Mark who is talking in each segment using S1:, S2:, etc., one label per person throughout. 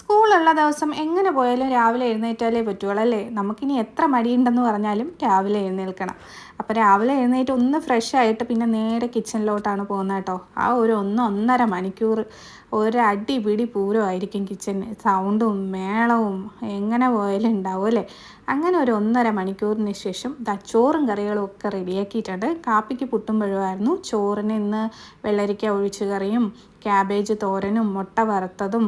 S1: എന്നുള്ള ദിവസം എങ്ങനെ പോയാലും രാവിലെ എഴുന്നേറ്റാലേ പറ്റുള്ളൂ അല്ലേ നമുക്കിനി എത്ര മടിയുണ്ടെന്ന് പറഞ്ഞാലും രാവിലെ എഴുന്നേൽക്കണം. അപ്പോൾ രാവിലെ എഴുന്നേറ്റ് ഒന്ന് ഫ്രഷ് ആയിട്ട് പിന്നെ നേരെ കിച്ചണിലോട്ടാണ് പോകുന്നത് കേട്ടോ. ആ ഒരു ഒന്ന് ഒന്നര മണിക്കൂർ ഒരു അടി പിടി പൂരമായിരിക്കും കിച്ചണിന് സൗണ്ടും മേളവും എങ്ങനെ പോയാലും ഉണ്ടാവും അല്ലേ? അങ്ങനെ ഒരു ഒന്നര മണിക്കൂറിന് ശേഷം ചോറും കറികളും ഒക്കെ റെഡിയാക്കിയിട്ടുണ്ട് കാപ്പിക്ക് പുട്ടുമ്പോഴുമായിരുന്നു ചോറിന് ഇന്ന് വെള്ളരിക്ക ഒഴിച്ചു കറിയും ക്യാബേജ് തോരനും മുട്ട വറുത്തതും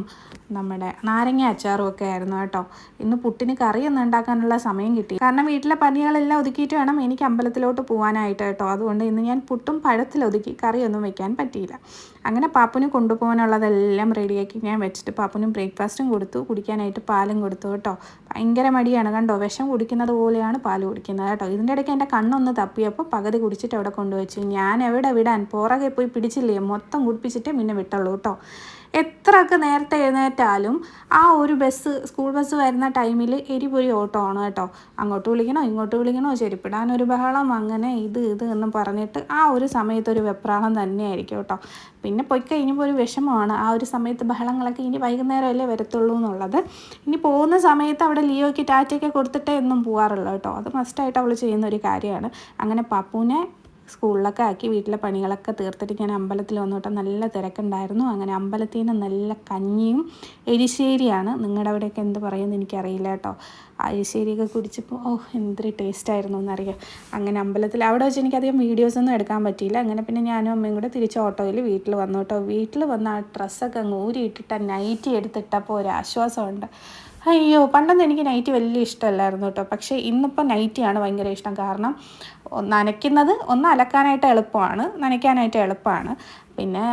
S1: നമ്മുടെ നാരങ്ങ അച്ചാറും ഒക്കെ ആയിരുന്നു കേട്ടോ. ഇന്ന് പുട്ടിന് കറിയൊന്നും ഉണ്ടാക്കാനുള്ള സമയം കിട്ടി. കാരണം വീട്ടിലെ പണികളെല്ലാം ഒതുക്കിയിട്ട് വേണം എനിക്ക് അമ്പലത്തിലോട്ട് പോകാനായിട്ട് കേട്ടോ. അതുകൊണ്ട് ഇന്ന് ഞാൻ പുട്ടും പഴത്തിലൊതുക്കി കറിയൊന്നും വെക്കാൻ പറ്റിയില്ല. അങ്ങനെ പാപ്പുന് കൊണ്ടുപോകാനുള്ളതെല്ലാം റെഡിയാക്കി ഞാൻ വെച്ചിട്ട് പാപ്പനും ബ്രേക്ക്ഫാസ്റ്റും കൊടുത്തു. കുടിക്കാനായിട്ട് പാലും കൊടുത്തു കേട്ടോ. ഭയങ്കര മടിയാണ് കണ്ടോ? വിഷം കുടിക്കുന്നത് പോലെയാണ് പാൽ കുടിക്കുന്നത് കേട്ടോ. ഇതിന്റെ ഇടയ്ക്ക് എന്റെ കണ്ണൊന്ന് തപ്പിയപ്പോൾ പകുതി കുടിച്ചിട്ട് അവിടെ കൊണ്ടുവച്ചു. ഞാൻ എവിടെ വിടാൻ? പുറകെ പോയി പിടിച്ചില്ലേ? മൊത്തം കുടിപ്പിച്ചിട്ട് പിന്നെ വിട്ടുള്ളൂ കേട്ടോ. എത്രയൊക്കെ നേരത്തെ എഴുന്നേറ്റാലും ആ ഒരു ബസ് സ്കൂൾ ബസ് വരുന്ന ടൈമിൽ എരിപൊരി ഓട്ടോ ആണ് കേട്ടോ. അങ്ങോട്ട് വിളിക്കണോ ഇങ്ങോട്ട് വിളിക്കണോ ചെരുപ്പിടാനൊരു ബഹളം അങ്ങനെ ഇത് ഇത് എന്ന് പറഞ്ഞിട്ട് ആ ഒരു സമയത്ത് ഒരു വെപ്രാളം തന്നെയായിരിക്കും കേട്ടോ. പിന്നെ പോയി കഴിഞ്ഞപ്പോൾ ഒരു വിഷമമാണ്. ആ ഒരു സമയത്ത് ബഹളങ്ങളൊക്കെ ഇനി വൈകുന്നേരമല്ലേ വരത്തുള്ളൂ എന്നുള്ളത്. ഇനി പോകുന്ന സമയത്ത് അവിടെ ലിയോയ്ക്ക് ടാറ്റയൊക്കെ കൊടുത്തിട്ടേ എന്നും പോകാറുള്ളൂ കേട്ടോ. അത് മസ്റ്റായിട്ട് അവൾ ചെയ്യുന്ന ഒരു കാര്യമാണ്. അങ്ങനെ പപ്പുവിനെ സ്കൂളിലൊക്കെ ആക്കി വീട്ടിലെ പണികളൊക്കെ തീർത്തിട്ട് ഞാൻ അമ്പലത്തിൽ വന്നിട്ട് നല്ല തിരക്കുണ്ടായിരുന്നു. അങ്ങനെ അമ്പലത്തിൽ നിന്ന് നല്ല കഞ്ഞിയും എരിശ്ശേരിയാണ്. നിങ്ങളുടെ അവിടെയൊക്കെ എന്ത് പറയുമെന്ന് എനിക്കറിയില്ല കേട്ടോ. എരിശ്ശേരിയൊക്കെ കുടിച്ചപ്പോൾ ഓ എന്തൊരു ടേസ്റ്റായിരുന്നു എന്നറിയാം. അങ്ങനെ അമ്പലത്തിൽ അവിടെ വെച്ച് എനിക്കധികം വീഡിയോസൊന്നും എടുക്കാൻ പറ്റിയില്ല. അങ്ങനെ പിന്നെ ഞാനും അമ്മയും കൂടെ തിരിച്ച് ഓട്ടോയിൽ വീട്ടിൽ വന്നു കേട്ടോ. വീട്ടിൽ വന്ന് ആ ഡ്രസ്സൊക്കെ അങ്ങ് ഊരിയിട്ടിട്ട് നൈറ്റി എടുത്തിട്ടപ്പോൾ ഒരു ആശ്വാസമുണ്ട്. അയ്യോ പണ്ടൊന്നും എനിക്ക് നൈറ്റി വലിയ ഇഷ്ടമല്ലായിരുന്നു കേട്ടോ. പക്ഷേ ഇന്നിപ്പോൾ നൈറ്റിയാണ് ഭയങ്കര ഇഷ്ടം. കാരണം നനയ്ക്കുന്നത് ഒന്ന് അലക്കാനായിട്ട് എളുപ്പമാണ് നനയ്ക്കാനായിട്ട് എളുപ്പമാണ്. പിന്നെ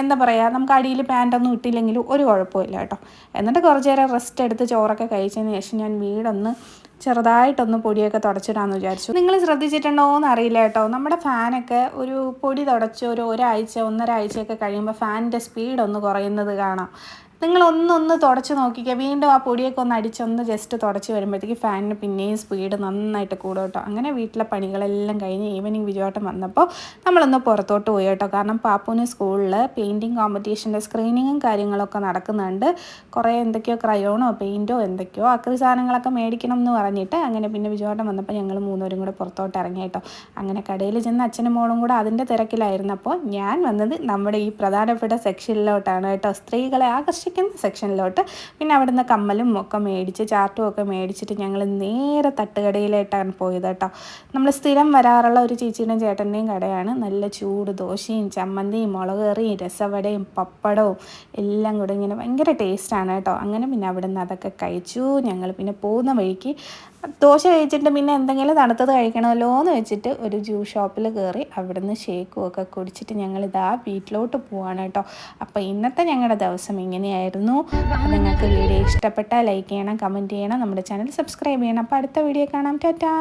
S1: എന്താ പറയുക നമുക്ക് അടിയിൽ പാന്റൊന്നും ഇട്ടില്ലെങ്കിലും ഒരു കുഴപ്പമില്ല കേട്ടോ. എന്നിട്ട് കുറച്ച് നേരം റെസ്റ്റ് എടുത്ത് ചോറൊക്കെ കഴിച്ചതിന് ശേഷം ഞാൻ വീടൊന്ന് ചെറുതായിട്ടൊന്ന് പൊടിയൊക്കെ തുടച്ചിടാമെന്ന് വിചാരിച്ചു. നിങ്ങൾ ശ്രദ്ധിച്ചിട്ടുണ്ടോ എന്ന് അറിയില്ല കേട്ടോ. നമ്മുടെ ഫാനൊക്കെ ഒരു പൊടി തുടച്ച് ഒരു ഒരാഴ്ച ഒന്നര ആഴ്ചയൊക്കെ കഴിയുമ്പോൾ ഫാനിന്റെ സ്പീഡ് ഒന്ന് കുറയുന്നത് കാണാം. നിങ്ങൾ ഒന്നൊന്ന് തുടച്ച് നോക്കിക്കുക വീണ്ടും ആ പൊടിയൊക്കെ ഒന്ന് അടിച്ചൊന്ന് ജസ്റ്റ് തുടച്ച് വരുമ്പോഴത്തേക്ക് ഫാനിന് പിന്നെയും സ്പീഡ് നന്നായിട്ട് കൂടും കേട്ടോ. അങ്ങനെ വീട്ടിലെ പണികളെല്ലാം കഴിഞ്ഞ് ഈവനിങ് വിജയോട്ടം വന്നപ്പോൾ നമ്മളൊന്ന് പുറത്തോട്ട് പോയി കേട്ടോ. കാരണം പാപ്പുവിന് സ്കൂളിൽ പെയിന്റിങ് കോമ്പറ്റീഷന്റെ സ്ക്രീനിങ്ങും കാര്യങ്ങളൊക്കെ നടക്കുന്നുണ്ട്. കുറേ എന്തൊക്കെയോ ക്രയോണോ പെയിന്റോ എന്തൊക്കെയോ അക്രി സാധനങ്ങളൊക്കെ മേടിക്കണം എന്ന് പറഞ്ഞിട്ട് അങ്ങനെ പിന്നെ വിജയോട്ടം വന്നപ്പോൾ ഞങ്ങൾ മൂന്നുപേരും കൂടെ പുറത്തോട്ട് ഇറങ്ങി കേട്ടോ. അങ്ങനെ കടയിൽ ചെന്ന് അച്ഛനും മോളും കൂടെ അതിന്റെ തിരക്കിലായിരുന്നപ്പോൾ ഞാൻ വന്നത് നമ്മുടെ ഈ പ്രധാനപ്പെട്ട സെക്ഷനിലോട്ടാണ് കേട്ടോ. സ്ത്രീകളെ ആകർഷിക്കും ആകർഷിക്കുന്ന സെക്ഷനിലോട്ട്. പിന്നെ അവിടെ നിന്ന് കമ്മലും ഒക്കെ മേടിച്ച് ചാർട്ടും ഒക്കെ മേടിച്ചിട്ട് ഞങ്ങൾ നേരെ തട്ടുകടയിലായിട്ടാണ് പോയത് കേട്ടോ. നമ്മൾ സ്ഥിരം വരാറുള്ള ഒരു ചേച്ചിയുടെയും ചേട്ടന്റെയും കടയാണ്. നല്ല ചൂട് ദോശയും ചമ്മന്തിയും മുളക് കറിയും രസവടയും പപ്പടവും എല്ലാം കൂടെ ഇങ്ങനെ ഭയങ്കര ടേസ്റ്റാണ് കേട്ടോ. അങ്ങനെ പിന്നെ അവിടെ നിന്ന് അതൊക്കെ കഴിച്ചു. ഞങ്ങൾ പിന്നെ പോകുന്ന വഴിക്ക് ദോശ കഴിച്ചിട്ട് പിന്നെ എന്തെങ്കിലും തണുത്തത് കഴിക്കണമല്ലോ എന്ന് വെച്ചിട്ട് ഒരു ജ്യൂസ് ഷോപ്പിൽ കയറി അവിടുന്ന് ഷേക്കും ഒക്കെ കുടിച്ചിട്ട് ഞങ്ങൾ ഇതാ വീട്ടിലോട്ട് പോവാണ് കേട്ടോ. അപ്പോൾ ഇന്നത്തെ ഞങ്ങളുടെ ദിവസം ഇങ്ങനെയായിരുന്നു. നിങ്ങൾക്ക് വീഡിയോ ഇഷ്ടപ്പെട്ടാൽ ലൈക്ക് ചെയ്യണം കമന്റ് ചെയ്യണം നമ്മുടെ ചാനൽ സബ്സ്ക്രൈബ് ചെയ്യണം. അപ്പോൾ അടുത്ത വീഡിയോ കാണാം. ടാറ്റാ!